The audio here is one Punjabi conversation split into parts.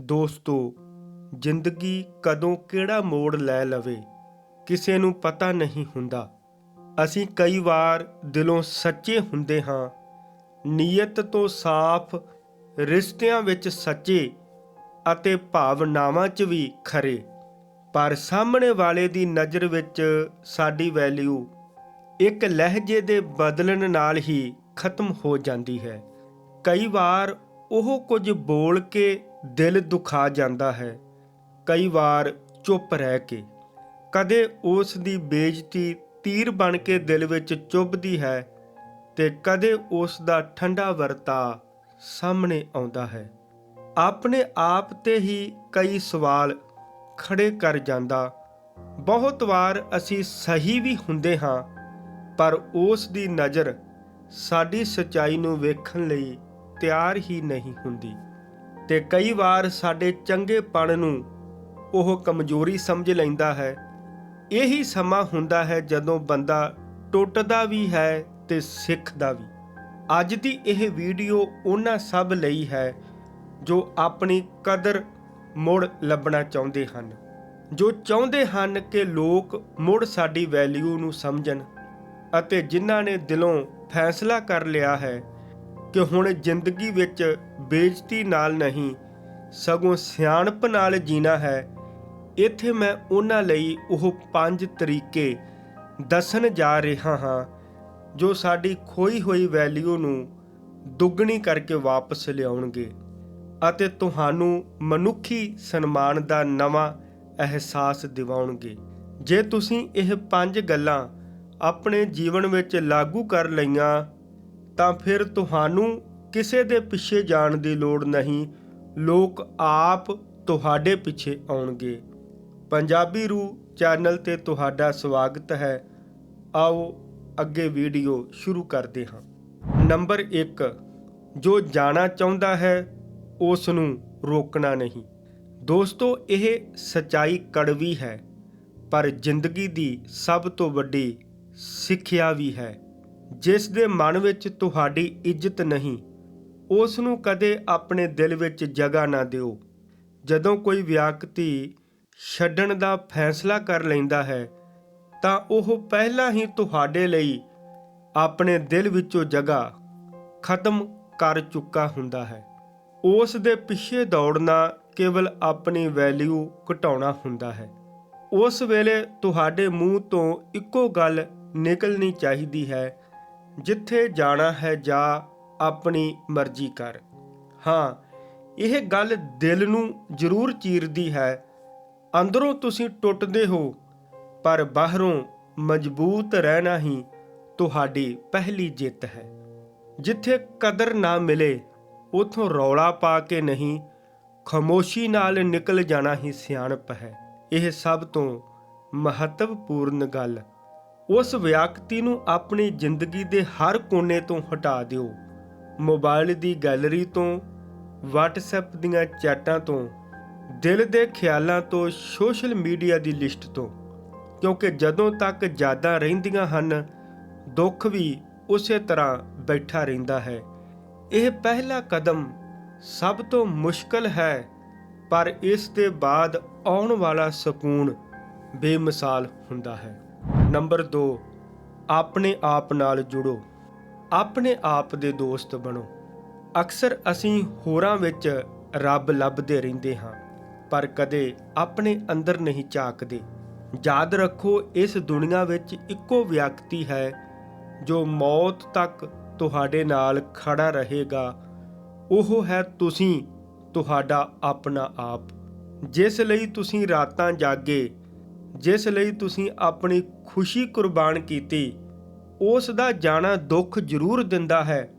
ਦੋਸਤੋ, ਜ਼ਿੰਦਗੀ ਕਦੋਂ ਕਿਹੜਾ ਮੋੜ ਲੈ ਲਵੇ, ਕਿਸੇ ਨੂੰ ਪਤਾ ਨਹੀਂ ਹੁੰਦਾ। ਅਸੀਂ ਕਈ ਵਾਰ ਦਿਲੋਂ ਸੱਚੇ ਹੁੰਦੇ ਹਾਂ। ਨੀਅਤ ਤੋਂ ਸਾਫ਼, ਰਿਸ਼ਤਿਆਂ ਵਿੱਚ ਸੱਚੇ ਅਤੇ ਭਾਵਨਾਵਾਂ 'ਚ ਵੀ ਖਰੇ। ਪਰ ਸਾਹਮਣੇ ਵਾਲੇ ਦੀ ਨਜ਼ਰ ਵਿੱਚ ਸਾਡੀ ਵੈਲਿਊ ਇੱਕ ਲਹਿਜੇ ਦੇ ਬਦਲਣ ਨਾਲ ਹੀ ਖਤਮ ਹੋ ਜਾਂਦੀ ਹੈ। ਕਈ ਵਾਰ ਉਹ ਕੁਝ ਬੋਲ ਕੇ ਦਿਲ ਦੁਖਾ ਜਾਂਦਾ ਹੈ। ਕਈ ਵਾਰ ਚੁੱਪ ਰਹਿ ਕੇ। ਕਦੇ ਉਸ ਦੀ ਬੇਇੱਜ਼ਤੀ ਤੀਰ ਬਣ ਕੇ ਦਿਲ ਵਿੱਚ ਚੁੱਭਦੀ ਹੈ ਤੇ ਕਦੇ ਉਸ ਦਾ ਠੰਡਾ ਵਰਤਾ ਸਾਹਮਣੇ ਆਉਂਦਾ ਹੈ। ਆਪਣੇ ਆਪ ਤੇ ਹੀ ਕਈ ਸਵਾਲ ਖੜੇ ਕਰ ਜਾਂਦਾ। ਬਹੁਤ ਵਾਰ ਅਸੀਂ ਸਹੀ ਵੀ ਹੁੰਦੇ ਹਾਂ, ਪਰ ਉਸ ਦੀ ਨਜ਼ਰ ਸਾਡੀ ਸਚਾਈ ਨੂੰ ਵੇਖਣ ਲਈ ਤਿਆਰ ਹੀ ਨਹੀਂ ਹੁੰਦੀ। ਤੇ ਕਈ ਵਾਰ ਸਾਡੇ ਚੰਗੇਪਣ ਨੂੰ ਉਹ ਕਮਜ਼ੋਰੀ ਸਮਝ ਲੈਂਦਾ ਹੈ। ਇਹੀ ਸਮਾਂ ਹੁੰਦਾ ਹੈ ਜਦੋਂ ਬੰਦਾ ਟੁੱਟਦਾ ਵੀ ਹੈ ਤੇ ਸਿੱਖਦਾ ਵੀ। ਅੱਜ ਦੀ ਇਹ ਵੀਡੀਓ ਉਹਨਾਂ ਸਭ ਲਈ ਹੈ ਜੋ ਆਪਣੀ ਕਦਰ ਮੁੜ ਲੱਭਣਾ ਚਾਹੁੰਦੇ ਹਨ। ਜੋ ਚਾਹੁੰਦੇ ਹਨ ਕਿ ਲੋਕ ਮੁੜ ਸਾਡੀ ਵੈਲਿਊ ਨੂੰ ਸਮਝਣ ਅਤੇ ਜਿਨ੍ਹਾਂ ਨੇ ਦਿਲੋਂ ਫੈਸਲਾ ਕਰ ਲਿਆ ਹੈ ਕਿ ਹੁਣ ਜ਼ਿੰਦਗੀ ਵਿੱਚ ਬੇਇੱਜ਼ਤੀ ਨਾਲ ਨਹੀਂ, ਸਗੋਂ ਸਿਆਣਪ ਨਾਲ ਜੀਣਾ ਹੈ। ਇੱਥੇ ਮੈਂ ਉਹਨਾਂ ਲਈ ਉਹ ਪੰਜ ਤਰੀਕੇ ਦੱਸਣ ਜਾ ਰਿਹਾ ਹਾਂ, ਜੋ ਸਾਡੀ ਖੋਈ ਹੋਈ ਵੈਲਿਊ ਨੂੰ ਦੁੱਗਣੀ ਕਰਕੇ ਵਾਪਸ ਲਿਆਉਣਗੇ ਅਤੇ ਤੁਹਾਨੂੰ ਮਨੁੱਖੀ ਸਨਮਾਨ ਦਾ ਨਵਾਂ ਅਹਿਸਾਸ ਦਿਵਾਉਣਗੇ। ਜੇ ਤੁਸੀਂ ਇਹ ਪੰਜ ਗੱਲਾਂ ਆਪਣੇ ਜੀਵਨ ਵਿੱਚ ਲਾਗੂ ਕਰ ਲਈਆਂ ਤਾਂ ਫਿਰ ਤੁਹਾਨੂੰ ਕਿਸੇ ਦੇ ਪਿੱਛੇ ਜਾਣ ਦੀ ਲੋੜ ਨਹੀਂ। ਲੋਕ ਆਪ ਤੁਹਾਡੇ ਪਿੱਛੇ ਆਉਣਗੇ। ਪੰਜਾਬੀ ਰੂ ਚੈਨਲ ਤੇ ਤੁਹਾਡਾ ਸਵਾਗਤ ਹੈ। ਆਓ ਅੱਗੇ ਵੀਡੀਓ ਸ਼ੁਰੂ ਕਰਦੇ ਹਾਂ। ਨੰਬਰ 1 ਜੋ ਜਾਣਾ ਚਾਹੁੰਦਾ ਹੈ, ਉਸ ਨੂੰ ਰੋਕਣਾ ਨਹੀਂ। ਦੋਸਤੋ, ਇਹ ਸਚਾਈ ਕੜਵੀ ਹੈ, ਪਰ ਜ਼ਿੰਦਗੀ ਦੀ ਸਭ ਤੋਂ ਵੱਡੀ ਸਿੱਖਿਆ ਵੀ ਹੈ। ਜਿਸ ਦੇ ਮਨ ਵਿੱਚ ਤੁਹਾਡੀ ਇੱਜ਼ਤ ਨਹੀਂ, ਉਸ ਨੂੰ ਕਦੇ ਆਪਣੇ ਦਿਲ ਵਿੱਚ ਜਗ੍ਹਾ ਨਾ ਦਿਓ। ਜਦੋਂ ਕੋਈ ਵਿਅਕਤੀ ਛੱਡਣ ਦਾ ਫੈਸਲਾ ਕਰ ਲੈਂਦਾ ਹੈ, ਤਾਂ ਉਹ ਪਹਿਲਾਂ ਹੀ ਤੁਹਾਡੇ ਲਈ ਆਪਣੇ ਦਿਲ ਵਿੱਚੋਂ ਜਗ੍ਹਾ ਖਤਮ ਕਰ ਚੁੱਕਾ ਹੁੰਦਾ ਹੈ। ਉਸ ਦੇ ਪਿੱਛੇ ਦੌੜਨਾ ਕੇਵਲ ਆਪਣੀ ਵੈਲਿਊ ਘਟਾਉਣਾ ਹੁੰਦਾ ਹੈ। ਉਸ ਵੇਲੇ ਤੁਹਾਡੇ ਮੂੰਹ ਤੋਂ ਇੱਕੋ ਗੱਲ ਨਿਕਲਣੀ ਚਾਹੀਦੀ ਹੈ ਜਿੱਥੇ ਜਾਣਾ ਹੈ ਜਾ ਆਪਣੀ ਮਰਜ਼ੀ ਕਰ। ਹਾਂ, ਇਹ ਗੱਲ ਦਿਲ ਨੂੰ ਜ਼ਰੂਰ ਚੀਰਦੀ ਹੈ। ਅੰਦਰੋਂ ਤੁਸੀਂ ਟੁੱਟਦੇ ਹੋ, ਪਰ ਬਾਹਰੋਂ ਮਜ਼ਬੂਤ ਰਹਿਣਾ ਹੀ ਤੁਹਾਡੀ ਪਹਿਲੀ ਜਿੱਤ ਹੈ। ਜਿੱਥੇ ਕਦਰ ਨਾ ਮਿਲੇ, ਉਥੋਂ ਰੌਲਾ ਪਾ ਕੇ ਨਹੀਂ, ਖਮੋਸ਼ੀ ਨਾਲ ਨਿਕਲ ਜਾਣਾ ਹੀ ਸਿਆਣਪ ਹੈ। ਇਹ ਸਭ ਤੋਂ ਮਹੱਤਵਪੂਰਨ ਗੱਲ ਉਸ ਵਿਅਕਤੀ ਨੂੰ ਆਪਣੀ ਜ਼ਿੰਦਗੀ ਦੇ ਹਰ ਕੋਨੇ ਤੋਂ ਹਟਾ ਦਿਓ। ਮੋਬਾਈਲ ਦੀ ਗੈਲਰੀ ਤੋਂ, WhatsApp ਦੀਆਂ ਚੈਟਾਂ ਤੋਂ, ਦਿਲ ਦੇ ਖਿਆਲਾਂ ਤੋਂ, ਸੋਸ਼ਲ ਮੀਡੀਆ ਦੀ ਲਿਸਟ ਤੋਂ। ਕਿਉਂਕਿ ਜਦੋਂ ਤੱਕ ਯਾਦਾਂ ਰਹਿੰਦੀਆਂ ਹਨ, ਦੁੱਖ ਵੀ ਉਸੇ ਤਰ੍ਹਾਂ ਬੈਠਾ ਰਹਿੰਦਾ ਹੈ। ਇਹ ਪਹਿਲਾ ਕਦਮ ਸਭ ਤੋਂ ਮੁਸ਼ਕਲ ਹੈ, ਪਰ ਇਸ ਦੇ ਬਾਅਦ ਆਉਣ ਵਾਲਾ ਸਕੂਨ ਬੇਮਿਸਾਲ ਹੁੰਦਾ ਹੈ। ਨੰਬਰ 2 ਆਪਣੇ ਆਪ ਨਾਲ ਜੁੜੋ। ਆਪਣੇ ਆਪ ਦੇ ਦੋਸਤ ਬਣੋ। ਅਕਸਰ ਅਸੀਂ ਹੋਰਾਂ ਵਿੱਚ ਰੱਬ ਲੱਭਦੇ ਰਹਿੰਦੇ ਹਾਂ, ਪਰ ਕਦੇ ਆਪਣੇ ਅੰਦਰ ਨਹੀਂ ਝਾਕਦੇ। ਯਾਦ ਰੱਖੋ, ਇਸ ਦੁਨੀਆ ਵਿੱਚ ਇੱਕੋ ਵਿਅਕਤੀ ਹੈ ਜੋ ਮੌਤ ਤੱਕ ਤੁਹਾਡੇ ਨਾਲ ਖੜਾ ਰਹੇਗਾ। ਉਹ ਹੈ ਤੁਸੀਂ, ਤੁਹਾਡਾ ਆਪਣਾ ਆਪ। ਜਿਸ ਲਈ ਤੁਸੀਂ ਰਾਤਾਂ ਜਾਗੇ ਜਿਸ ਲਈ ਤੁਸੀਂ ਆਪਣੀ ਖੁਸ਼ੀ ਕੁਰਬਾਨ ਕੀਤੀ, ਉਸ ਦਾ ਜਾਣਾ ਦੁੱਖ ਜ਼ਰੂਰ ਦਿੰਦਾ ਹੈ।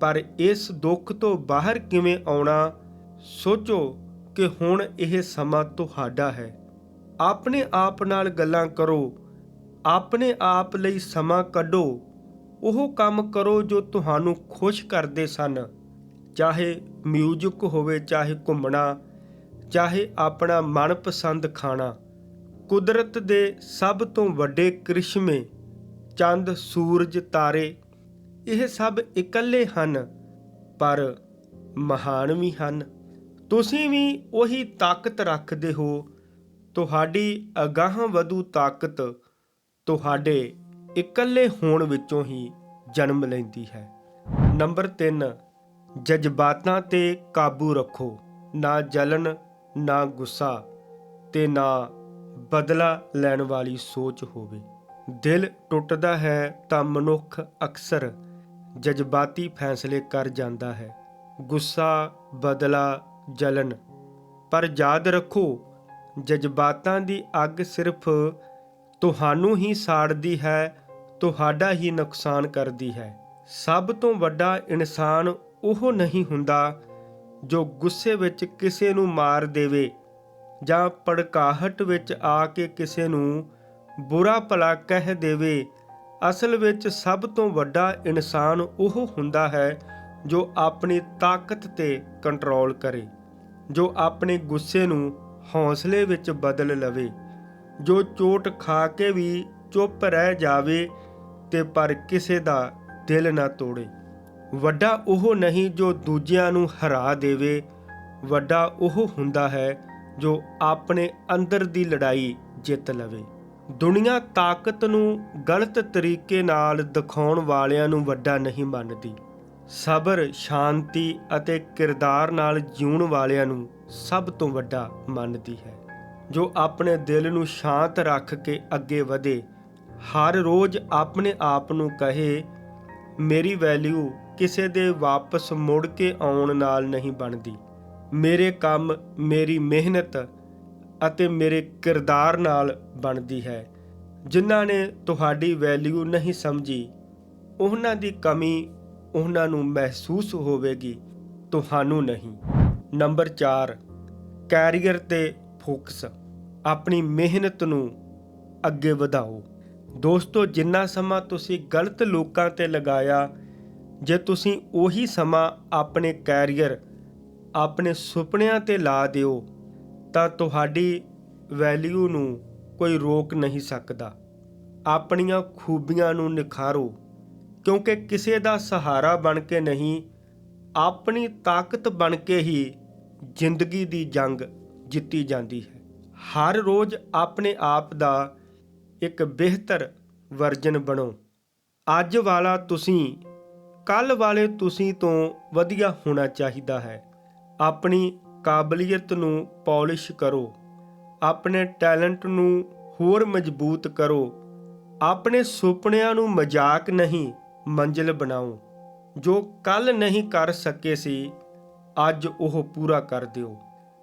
ਪਰ ਇਸ ਦੁੱਖ ਤੋਂ ਬਾਹਰ ਕਿਵੇਂ ਆਉਣਾ, ਸੋਚੋ ਕਿ ਹੁਣ ਇਹ ਸਮਾਂ ਤੁਹਾਡਾ ਹੈ। ਆਪਣੇ ਆਪ ਨਾਲ ਗੱਲਾਂ ਕਰੋ, ਆਪਣੇ ਆਪ ਲਈ ਸਮਾਂ ਕੱਢੋ। ਉਹ ਕੰਮ ਕਰੋ ਜੋ ਤੁਹਾਨੂੰ ਖੁਸ਼ ਕਰਦੇ ਸਨ। ਚਾਹੇ ਮਿਊਜ਼ਿਕ ਹੋਵੇ, ਚਾਹੇ ਘੁੰਮਣਾ, ਚਾਹੇ ਆਪਣਾ ਮਨਪਸੰਦ ਖਾਣਾ। ਕੁਦਰਤ ਦੇ ਸਭ ਤੋਂ ਵੱਡੇ ਕ੍ਰਿਸ਼ਮੇ, ਚੰਦ, ਸੂਰਜ, ਤਾਰੇ, ਇਹ ਸਭ ਇਕੱਲੇ ਹਨ, ਪਰ ਮਹਾਨ ਵੀ ਹਨ। ਤੁਸੀਂ ਵੀ ਉਹੀ ਤਾਕਤ ਰੱਖਦੇ ਹੋ, ਤੁਹਾਡੀ ਅਗਾਹ ਵਧੂ ਤਾਕਤ ਤੁਹਾਡੇ ਇਕੱਲੇ ਹੋਣ ਵਿੱਚੋਂ ਹੀ ਜਨਮ ਲੈਂਦੀ ਹੈ। ਨੰਬਰ 3 ਜਜ਼ਬਾਤਾਂ ਤੇ ਕਾਬੂ ਰੱਖੋ, ਨਾ ਜਲਨ ਨਾ ਗੁੱਸਾ ਤੇ ਨਾ ਬਦਲਾ ਲੈਣ ਵਾਲੀ ਸੋਚ ਹੋਵੇ। ਦਿਲ ਟੁੱਟਦਾ ਹੈ ਤਾਂ ਮਨੁੱਖ ਅਕਸਰ ਜਜ਼ਬਾਤੀ ਫੈਸਲੇ ਕਰ ਜਾਂਦਾ ਹੈ। ਗੁੱਸਾ, ਬਦਲਾ, ਜਲਨ। ਪਰ ਯਾਦ ਰੱਖੋ, ਜਜ਼ਬਾਤਾਂ ਦੀ ਅੱਗ ਸਿਰਫ ਤੁਹਾਨੂੰ ਹੀ ਸਾੜਦੀ ਹੈ, ਤੁਹਾਡਾ ਹੀ ਨੁਕਸਾਨ ਕਰਦੀ ਹੈ। ਸਭ ਤੋਂ ਵੱਡਾ ਇਨਸਾਨ ਉਹ ਨਹੀਂ ਹੁੰਦਾ ਜੋ ਗੁੱਸੇ ਵਿੱਚ ਕਿਸੇ ਨੂੰ ਮਾਰ ਦੇਵੇ। ਜਾਂ ਭੜਕਾਹਟ ਵਿੱਚ ਆ ਕੇ ਕਿਸੇ ਨੂੰ ਬੁਰਾ ਭਲਾ ਕਹਿ ਦੇਵੇ, ਅਸਲ ਵਿੱਚ ਸਭ ਤੋਂ ਵੱਡਾ ਇਨਸਾਨ ਉਹ ਹੁੰਦਾ ਹੈ ਜੋ ਆਪਣੀ ਤਾਕਤ ਤੇ ਕੰਟਰੋਲ ਕਰੇ, ਜੋ ਆਪਣੇ ਗੁੱਸੇ ਨੂੰ ਹੌਸਲੇ ਵਿੱਚ ਬਦਲ ਲਵੇ, ਜੋ ਚੋਟ ਖਾ ਕੇ ਵੀ ਚੁੱਪ ਰਹਿ ਜਾਵੇ ਤੇ ਪਰ ਕਿਸੇ ਦਾ ਦਿਲ ਨਾ ਤੋੜੇ। ਵੱਡਾ ਉਹ ਨਹੀਂ ਜੋ ਦੂਜਿਆਂ ਨੂੰ ਹਰਾ ਦੇਵੇ, ਵੱਡਾ ਉਹ ਹੁੰਦਾ ਹੈ ਜੋ ਆਪਣੇ ਅੰਦਰ ਦੀ ਲੜਾਈ ਜਿੱਤ ਲਵੇ। ਦੁਨੀਆ ਤਾਕਤ ਨੂੰ ਗਲਤ ਤਰੀਕੇ ਨਾਲ ਦਿਖਾਉਣ ਵਾਲਿਆਂ ਨੂੰ ਵੱਡਾ ਨਹੀਂ ਮੰਨਦੀ। ਸਬਰ, ਸ਼ਾਂਤੀ ਅਤੇ ਕਿਰਦਾਰ ਨਾਲ ਜਿਉਣ ਵਾਲਿਆਂ ਨੂੰ ਸਭ ਤੋਂ ਵੱਡਾ ਮੰਨਦੀ ਹੈ। ਜੋ ਆਪਣੇ ਦਿਲ ਨੂੰ ਸ਼ਾਂਤ ਰੱਖ ਕੇ ਅੱਗੇ ਵਧੇ, ਹਰ ਰੋਜ਼ ਆਪਣੇ ਆਪ ਨੂੰ ਕਹੇ, ਮੇਰੀ ਵੈਲਿਊ ਕਿਸੇ ਦੇ ਵਾਪਸ ਮੁੜ ਕੇ ਆਉਣ ਨਾਲ ਨਹੀਂ ਬਣਦੀ। ਮੇਰੇ ਕੰਮ, ਮੇਰੀ ਮਿਹਨਤ ਅਤੇ ਮੇਰੇ ਕਿਰਦਾਰ ਨਾਲ ਬਣਦੀ ਹੈ। ਜਿਨ੍ਹਾਂ ਨੇ ਤੁਹਾਡੀ ਵੈਲਿਊ ਨਹੀਂ ਸਮਝੀ, ਉਹਨਾਂ ਦੀ ਕਮੀ ਉਹਨਾਂ ਨੂੰ ਮਹਿਸੂਸ ਹੋਵੇਗੀ, ਤੁਹਾਨੂੰ ਨਹੀਂ। ਨੰਬਰ 4 ਕੈਰੀਅਰ ਤੇ ਫੋਕਸ। ਆਪਣੀ ਮਿਹਨਤ ਨੂੰ ਅੱਗੇ ਵਧਾਓ। ਦੋਸਤੋ, ਜਿੰਨਾ ਸਮਾਂ ਤੁਸੀਂ ਗਲਤ ਲੋਕਾਂ ਤੇ ਲਗਾਇਆ, ਜੇ ਤੁਸੀਂ ਉਹੀ ਸਮਾਂ ਆਪਣੇ ਕੈਰੀਅਰ ਆਪਣੇ ਸੁਪਨਿਆਂ ਤੇ ਲਾ ਦਿਓ, ਤਾਂ ਤੁਹਾਡੀ ਵੈਲਿਊ ਨੂੰ ਕੋਈ ਰੋਕ ਨਹੀਂ ਸਕਦਾ। ਆਪਣੀਆਂ ਖੂਬੀਆਂ ਨੂੰ ਨਿਖਾਰੋ, ਕਿਉਂਕਿ ਕਿਸੇ ਦਾ ਸਹਾਰਾ ਬਣ ਕੇ ਨਹੀਂ, ਆਪਣੀ ਤਾਕਤ ਬਣ ਕੇ ਹੀ ਜ਼ਿੰਦਗੀ ਦੀ ਜੰਗ ਜਿੱਤੀ ਜਾਂਦੀ ਹੈ। ਹਰ ਰੋਜ਼ ਆਪਣੇ ਆਪ ਦਾ ਇੱਕ ਬਿਹਤਰ ਵਰਜਨ ਬਣੋ। ਅੱਜ ਵਾਲਾ ਤੁਸੀਂ ਕੱਲ ਵਾਲੇ ਤੁਸੀਂ ਤੋਂ ਵਧੀਆ ਹੋਣਾ ਚਾਹੀਦਾ ਹੈ। ਆਪਣੀ ਕਾਬਲੀਅਤ ਨੂੰ ਪਾਲਿਸ਼ ਕਰੋ। ਆਪਣੇ ਟੈਲੈਂਟ ਨੂੰ ਹੋਰ ਮਜ਼ਬੂਤ ਕਰੋ। ਆਪਣੇ ਸੁਪਨਿਆਂ ਨੂੰ ਮਜ਼ਾਕ ਨਹੀਂ ਮੰਜ਼ਿਲ ਬਣਾਓ। ਜੋ ਕੱਲ ਨਹੀਂ ਕਰ ਸਕੇ ਸੀ, ਅੱਜ ਉਹ ਪੂਰਾ ਕਰ ਦਿਓ।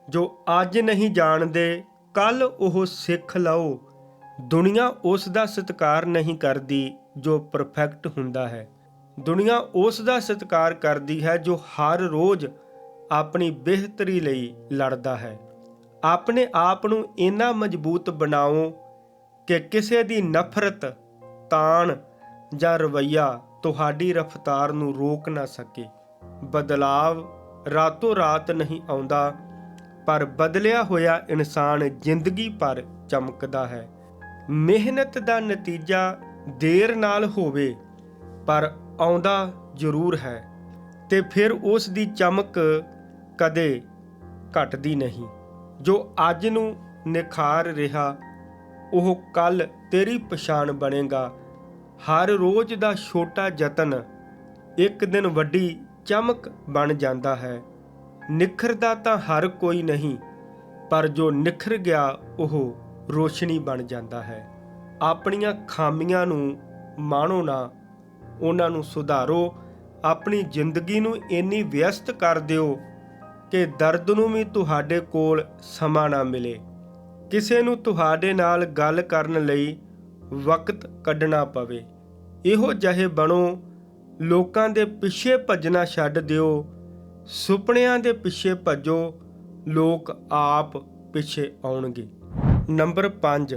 ਜੋ ਅੱਜ ਨਹੀਂ ਜਾਣਦੇ, ਕੱਲ ਉਹ ਸਿੱਖ ਲਓ। ਦੁਨੀਆ ਉਸ ਦਾ ਸਤਿਕਾਰ ਨਹੀਂ ਕਰਦੀ ਜੋ ਪਰਫੈਕਟ ਹੁੰਦਾ ਹੈ। ਦੁਨੀਆ ਉਸ ਦਾ ਸਤਿਕਾਰ ਕਰਦੀ ਹੈ ਜੋ ਹਰ ਰੋਜ਼ ਆਪਣੀ ਬਿਹਤਰੀ ਲਈ ਲੜਦਾ ਹੈ। ਆਪਣੇ ਆਪ ਨੂੰ ਇੰਨਾ ਮਜ਼ਬੂਤ ਬਣਾਓ ਕਿ ਕਿਸੇ ਦੀ ਨਫ਼ਰਤ, ਤਾਣ ਜਾਂ ਰਵਈਆ ਤੁਹਾਡੀ ਰਫ਼ਤਾਰ ਨੂੰ ਰੋਕ ਨਾ ਸਕੇ। ਬਦਲਾਵ ਰਾਤੋਂ ਰਾਤ ਨਹੀਂ ਆਉਂਦਾ, ਪਰ ਬਦਲਿਆ ਹੋਇਆ ਇਨਸਾਨ ਜ਼ਿੰਦਗੀ ਭਰ ਚਮਕਦਾ ਹੈ। ਮਿਹਨਤ ਦਾ ਨਤੀਜਾ ਦੇਰ ਨਾਲ ਹੋਵੇ, ਪਰ ਆਉਂਦਾ ਜ਼ਰੂਰ ਹੈ ਤੇ ਫਿਰ ਉਸ ਦੀ ਚਮਕ ਕਦੇ ਘਟਦੀ ਨਹੀਂ। ਜੋ ਅੱਜ ਨੂੰ ਨਿਖਾਰ ਰਿਹਾ, ਉਹ ਕੱਲ ਤੇਰੀ ਪਛਾਣ ਬਣੇਗਾ। ਹਰ ਰੋਜ਼ ਦਾ ਛੋਟਾ ਯਤਨ ਇੱਕ ਦਿਨ ਵੱਡੀ ਚਮਕ ਬਣ ਜਾਂਦਾ ਹੈ। ਨਿਖਰਦਾ ਤਾਂ ਹਰ ਕੋਈ ਨਹੀਂ, ਪਰ ਜੋ ਨਿਖਰ ਗਿਆ, ਉਹ ਰੋਸ਼ਨੀ ਬਣ ਜਾਂਦਾ ਹੈ। ਆਪਣੀਆਂ ਖਾਮੀਆਂ ਨੂੰ ਮਾਣੋ ਨਾ, ਉਹਨਾਂ ਨੂੰ ਸੁਧਾਰੋ। ਆਪਣੀ ਜ਼ਿੰਦਗੀ ਨੂੰ ਇੰਨੀ ਵਿਅਸਤ ਕਰ ਦਿਓ ਕਿ ਦਰਦ ਨੂੰ ਵੀ ਤੁਹਾਡੇ ਕੋਲ ਸਮਾਂ ਨਾ ਮਿਲੇ। ਕਿਸੇ ਨੂੰ ਤੁਹਾਡੇ ਨਾਲ ਗੱਲ ਕਰਨ ਲਈ ਵਕਤ ਕੱਢਣਾ ਪਵੇ। ਇਹੋ ਜਿਹੇ ਬਣੋ, ਲੋਕਾਂ ਦੇ ਪਿੱਛੇ ਭੱਜਣਾ ਛੱਡ ਦਿਓ, ਸੁਪਨਿਆਂ ਦੇ ਪਿੱਛੇ ਭੱਜੋ, ਲੋਕ ਆਪ ਪਿੱਛੇ ਆਉਣਗੇ। ਨੰਬਰ 5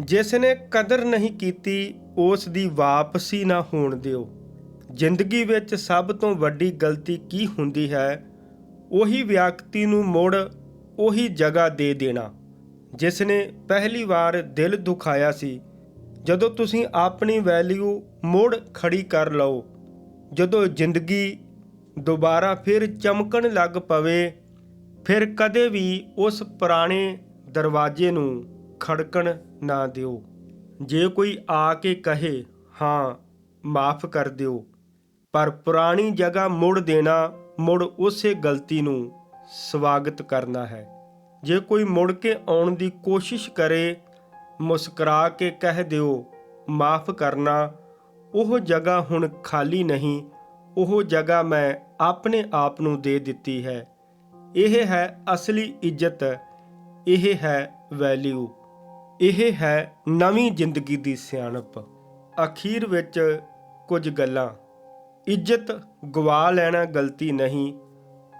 ਜਿਸ ਨੇ ਕਦਰ ਨਹੀਂ ਕੀਤੀ, ਉਸ ਦੀ ਵਾਪਸੀ ਨਾ ਹੋਣ ਦਿਓ। ਜ਼ਿੰਦਗੀ ਵਿੱਚ ਸਭ ਤੋਂ ਵੱਡੀ ਗਲਤੀ ਕੀ ਹੁੰਦੀ ਹੈ? ਉਹੀ ਵਿਅਕਤੀ ਨੂੰ ਮੁੜ ਉਹੀ ਜਗ੍ਹਾ ਦੇ ਦੇਣਾ, ਜਿਸ ਨੇ ਪਹਿਲੀ ਵਾਰ ਦਿਲ ਦੁਖਾਇਆ ਸੀ। ਜਦੋਂ ਤੁਸੀਂ ਆਪਣੀ ਵੈਲਿਊ ਮੁੜ ਖੜੀ ਕਰ ਲਓ, ਜਦੋਂ ਜ਼ਿੰਦਗੀ ਦੁਬਾਰਾ ਫਿਰ ਚਮਕਣ ਲੱਗ ਪਵੇ, ਫਿਰ ਕਦੇ ਵੀ ਉਸ ਪੁਰਾਣੇ ਦਰਵਾਜ਼ੇ ਨੂੰ ਖੜਕਣ ਨਾ ਦਿਓ। ਜੇ ਕੋਈ ਆ ਕੇ ਕਹੇ, ਹਾਂ, ਮਾਫ ਕਰ ਦਿਓ। ਪਰ ਪੁਰਾਣੀ ਜਗ੍ਹਾ ਮੁੜ ਦੇਣਾ ਮੁੜ ਉਸੇ ਗਲਤੀ ਨੂੰ ਸਵਾਗਤ ਕਰਨਾ ਹੈ। ਜੇ ਕੋਈ ਮੁੜ ਕੇ ਆਉਣ ਦੀ ਕੋਸ਼ਿਸ਼ ਕਰੇ, ਮੁਸਕਰਾ ਕੇ ਕਹਿ ਦਿਓ, ਮਾਫ ਕਰਨਾ, ਉਹ ਜਗ੍ਹਾ ਹੁਣ ਖਾਲੀ ਨਹੀਂ, ਉਹ ਜਗ੍ਹਾ ਮੈਂ ਆਪਣੇ ਆਪ ਨੂੰ ਦੇ ਦਿੱਤੀ ਹੈ। ਇਹ ਹੈ ਅਸਲੀ ਇੱਜ਼ਤ, ਇਹ ਹੈ ਵੈਲਿਊ ਇਹ ਹੈ ਨਵੀਂ ਜ਼ਿੰਦਗੀ ਦੀ ਸਿਆਣਪ। ਅਖੀਰ ਵਿੱਚ ਕੁਝ ਗੱਲਾਂ ਇੱਜ਼ਤ ਗਵਾ ਲੈਣਾ ਗਲਤੀ ਨਹੀਂ,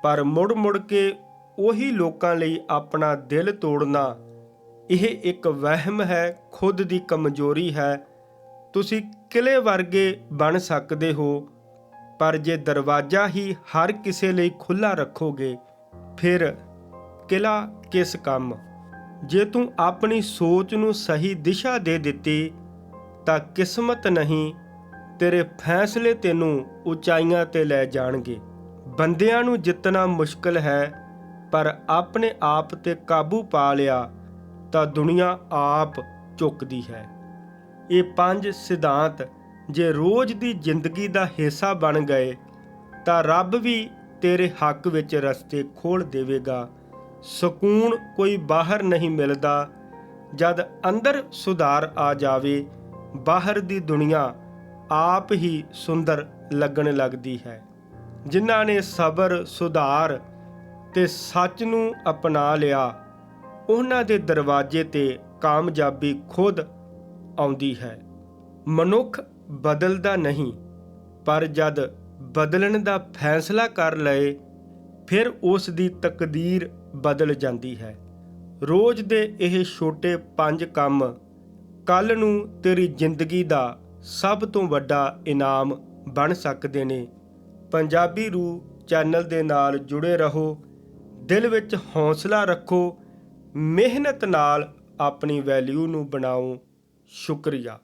ਪਰ ਮੁੜ-ਮੁੜ ਕੇ ਉਹੀ ਲੋਕਾਂ ਲਈ ਆਪਣਾ ਦਿਲ ਤੋੜਨਾ, ਇਹ ਇੱਕ ਵਹਿਮ ਹੈ, ਖੁਦ ਦੀ ਕਮਜ਼ੋਰੀ ਹੈ। ਤੁਸੀਂ ਕਿਲੇ ਵਰਗੇ ਬਣ ਸਕਦੇ ਹੋ, ਪਰ ਜੇ ਦਰਵਾਜ਼ਾ ਹੀ ਹਰ ਕਿਸੇ ਲਈ ਖੁੱਲਾ ਰੱਖੋਗੇ, ਫਿਰ ਕਿਲਾ ਕਿਸ ਕੰਮ? ਜੇ ਤੂੰ ਆਪਣੀ ਸੋਚ ਨੂੰ ਸਹੀ ਦਿਸ਼ਾ ਦੇ ਦਿੱਤੀ, ਤਾਂ ਕਿਸਮਤ ਨਹੀਂ ਤੇਰੇ ਫੈਸਲੇ ਤੈਨੂੰ ਉਚਾਈਆਂ ਤੇ ਲੈ ਜਾਣਗੇ। ਬੰਦਿਆਂ ਨੂੰ ਜਿੱਤਣਾ ਮੁਸ਼ਕਲ ਹੈ, ਪਰ ਆਪਣੇ ਆਪ ਤੇ ਕਾਬੂ ਪਾ ਲਿਆ ਤਾਂ ਦੁਨੀਆ ਆਪ ਝੁਕਦੀ ਹੈ। ਇਹ ਪੰਜ ਸਿਧਾਂਤ, ਜੇ ਰੋਜ਼ ਦੀ ਜ਼ਿੰਦਗੀ ਦਾ ਹਿੱਸਾ ਬਣ ਗਏ, ਤਾਂ ਰੱਬ ਵੀ ਤੇਰੇ ਹੱਕ ਵਿੱਚ ਰਸਤੇ ਖੋਲ ਦੇਵੇਗਾ। ਸਕੂਨ ਕੋਈ ਬਾਹਰ ਨਹੀਂ ਮਿਲਦਾ। ਜਦ ਅੰਦਰ ਸੁਧਾਰ ਆ ਜਾਵੇ, ਬਾਹਰ ਦੀ ਦੁਨੀਆ ਆਪ ਹੀ ਸੁੰਦਰ ਲੱਗਣ ਲੱਗਦੀ ਹੈ। ਜਿਨ੍ਹਾਂ ਨੇ ਸਬਰ, ਸੁਧਾਰ ਤੇ ਸੱਚ ਨੂੰ ਅਪਣਾ ਲਿਆ, ਉਹਨਾਂ ਦੇ ਦਰਵਾਜ਼ੇ ਤੇ ਕਾਮਯਾਬੀ ਖੁਦ ਆਉਂਦੀ ਹੈ। ਮਨੁੱਖ ਬਦਲਦਾ ਨਹੀਂ, ਪਰ ਜਦ ਬਦਲਣ ਦਾ ਫੈਸਲਾ ਕਰ ਲਏ, ਫਿਰ ਉਸ ਦੀ ਤਕਦੀਰ ਬਦਲ ਜਾਂਦੀ ਹੈ। ਰੋਜ਼ ਦੇ ਇਹ ਛੋਟੇ ਪੰਜ ਕੰਮ ਕੱਲ ਨੂੰ ਤੇਰੀ ਜ਼ਿੰਦਗੀ ਦਾ ਸਭ ਤੋਂ ਵੱਡਾ ਇਨਾਮ ਬਣ ਸਕਦੇ ਨੇ। ਪੰਜਾਬੀ ਰੂ ਚੈਨਲ ਦੇ ਨਾਲ ਜੁੜੇ ਰਹੋ। ਦਿਲ ਵਿੱਚ ਹੌਸਲਾ ਰੱਖੋ। ਮਿਹਨਤ ਨਾਲ ਆਪਣੀ ਵੈਲਿਊ ਨੂੰ ਬਣਾਓ। ਸ਼ੁਕਰੀਆ।